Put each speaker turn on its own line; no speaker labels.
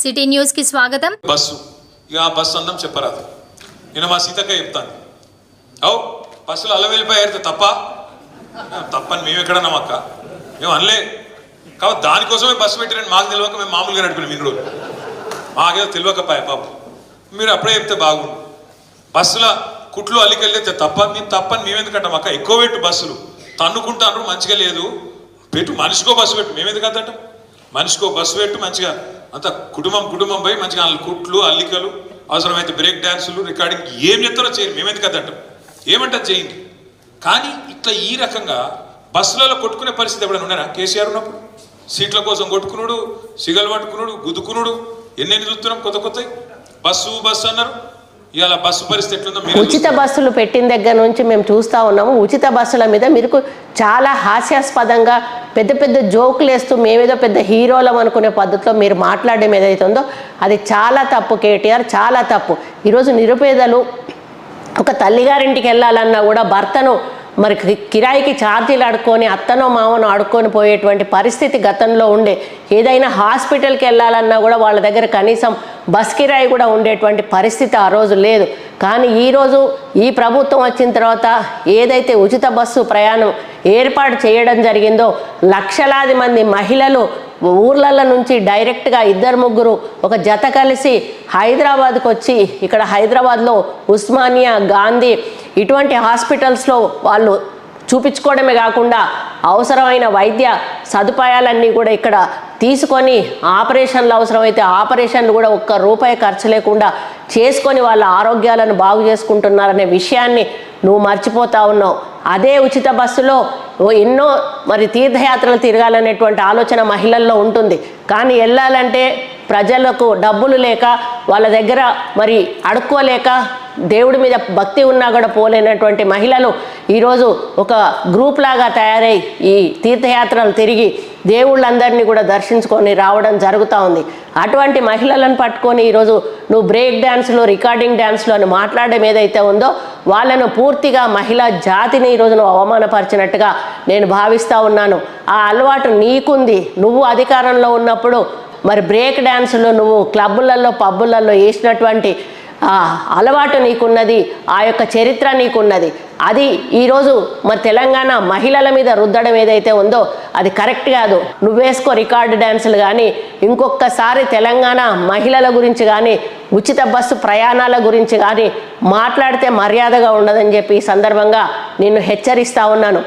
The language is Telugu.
సిటీ న్యూస్కి స్వాగతం.
బస్సు. ఇక ఆ బస్సు అందం చెప్పరాదు. నేను మా సీతక్క చెప్తాను. అవు బస్సులు అల్ల వెళ్ళిపోయారు తప్ప? తప్పని మేము ఎక్కడన్నాం అక్క? మేము అనలే. కాబట్టి దానికోసమే బస్సు పెట్టారని మాకు తెలియక మేము మామూలుగా నడిపినాం ఇన్ని రోజులు మాకేదో తెలియకపాయ పాపం. మీరు అప్పుడే చెప్తే బాగుండు. బస్సుల కుట్లు అల్లికెళ్ళితే తప్ప మేము తప్పని మేము ఎందుకంటాం అక్క? ఎక్కువ పెట్టు బస్సులు. తన్నుకుంటాను మంచిగా లేదు. పెట్టు మనిషికో బస్సు పెట్టు. మేము ఎందుకు అంటాం? మనిషికో బస్సు పెట్టు మంచిగా అంత కుటుంబం కుటుంబం పోయి మంచిగా కుట్లు అల్లికలు అవసరమైతే బ్రేక్ డాన్సులు రికార్డింగ్ ఏం చెప్తారో చేయరు. మేము ఎందుకు అంటాం? ఏమంటారు చేయండి. కానీ ఇట్లా ఈ రకంగా బస్సులలో కొట్టుకునే పరిస్థితి ఎప్పుడైనా ఉన్నారా? కేసీఆర్ ఉన్నప్పుడు? సీట్ల కోసం కొట్టుకునుడు సిగలు పట్టుకునుడు గుద్దుకునుడు ఎన్నెన్ని చూస్తున్నాం కొత్త కొత్త బస్సు బస్సు అన్నారు. ఇవాళ బస్సు పరిస్థితి ఎట్లుందో మీరు
ఉచిత బస్సులు పెట్టిన దగ్గర నుంచి మేము చూస్తూ ఉన్నాము. ఉచిత బస్సుల మీద మీరు చాలా హాస్యాస్పదంగా పెద్ద పెద్ద జోకులు వేస్తూ మేమేదో పెద్ద హీరోలం అనుకునే పద్ధతిలో మీరు మాట్లాడడం ఏదైతుందో అది చాలా తప్పు కేటీఆర్ చాలా తప్పు. ఈరోజు నిరుపేదలు ఒక తల్లిగారింటికి వెళ్ళాలన్నా కూడా భర్తను మరి కిరాయికి ఛార్జీలు అడుక్కొని అత్తనో మామనో అడుక్కొని పోయేటువంటి పరిస్థితి గతంలో ఉండే. ఏదైనా హాస్పిటల్కి వెళ్ళాలన్నా కూడా వాళ్ళ దగ్గర కనీసం బస్ కిరాయి కూడా ఉండేటువంటి పరిస్థితి ఆ రోజు లేదు. కానీ ఈరోజు ఈ ప్రభుత్వం వచ్చిన తర్వాత ఏదైతే ఉచిత బస్సు ప్రయాణం ఏర్పాటు చేయడం జరిగిందో లక్షలాది మంది మహిళలు ఊర్లల నుంచి డైరెక్ట్గా ఇద్దరు ముగ్గురు ఒక జత కలిసి హైదరాబాద్కు వచ్చి ఇక్కడ హైదరాబాద్లో ఉస్మానియా గాంధీ ఇటువంటి హాస్పిటల్స్లో వాళ్ళు చూపించుకోవడమే కాకుండా అవసరమైన వైద్య సదుపాయాలన్నీ కూడా ఇక్కడ తీసుకొని ఆపరేషన్లు అవసరమైతే ఆపరేషన్లు కూడా ఒక్క రూపాయి ఖర్చు లేకుండా చేసుకొని వాళ్ళ ఆరోగ్యాలను బాగు చేసుకుంటున్నారనే విషయాన్ని నువ్వు మర్చిపోతా ఉన్నావు. అదే ఉచిత బస్సులో ఎన్నో మరి తీర్థయాత్రలు తిరగాలనేటువంటి ఆలోచన మహిళల్లో ఉంటుంది. కానీ వెళ్ళాలంటే ప్రజలకు డబ్బులు లేక వాళ్ళ దగ్గర మరి అడుక్కోలేక దేవుడి మీద భక్తి ఉన్నా కూడా పోలేనటువంటి మహిళలు ఈరోజు ఒక గ్రూప్ లాగా తయారై ఈ తీర్థయాత్రలు తిరిగి దేవుళ్ళందరినీ కూడా దర్శించుకొని రావడం జరుగుతూ ఉంది. అటువంటి మహిళలను పట్టుకొని ఈరోజు నువ్వు బ్రేక్ డ్యాన్స్లో రికార్డింగ్ డ్యాన్స్లో అని మాట్లాడడం ఏదైతే ఉందో వాళ్ళను పూర్తిగా మహిళా జాతిని ఈరోజు నువ్వు అవమానపరిచినట్టుగా నేను భావిస్తూ ఉన్నాను. ఆ అలవాటు నీకుంది. నువ్వు అధికారంలో ఉన్నప్పుడు మరి బ్రేక్ డ్యాన్సులు నువ్వు క్లబ్బులలో పబ్బులలో వేసినటువంటి అలవాటు నీకున్నది ఆ యొక్క చరిత్ర నీకున్నది. అది ఈరోజు మరి తెలంగాణ మహిళల మీద రుద్దడం ఏదైతే ఉందో అది కరెక్ట్ కాదు. నువ్వేసుకో రికార్డు డ్యాన్సులు కానీ ఇంకొకసారి తెలంగాణ మహిళల గురించి కానీ ఉచిత బస్సు ప్రయాణాల గురించి కానీ మాట్లాడితే మర్యాదగా ఉండదని చెప్పి ఈ సందర్భంగా నిన్ను హెచ్చరిస్తా ఉన్నాను.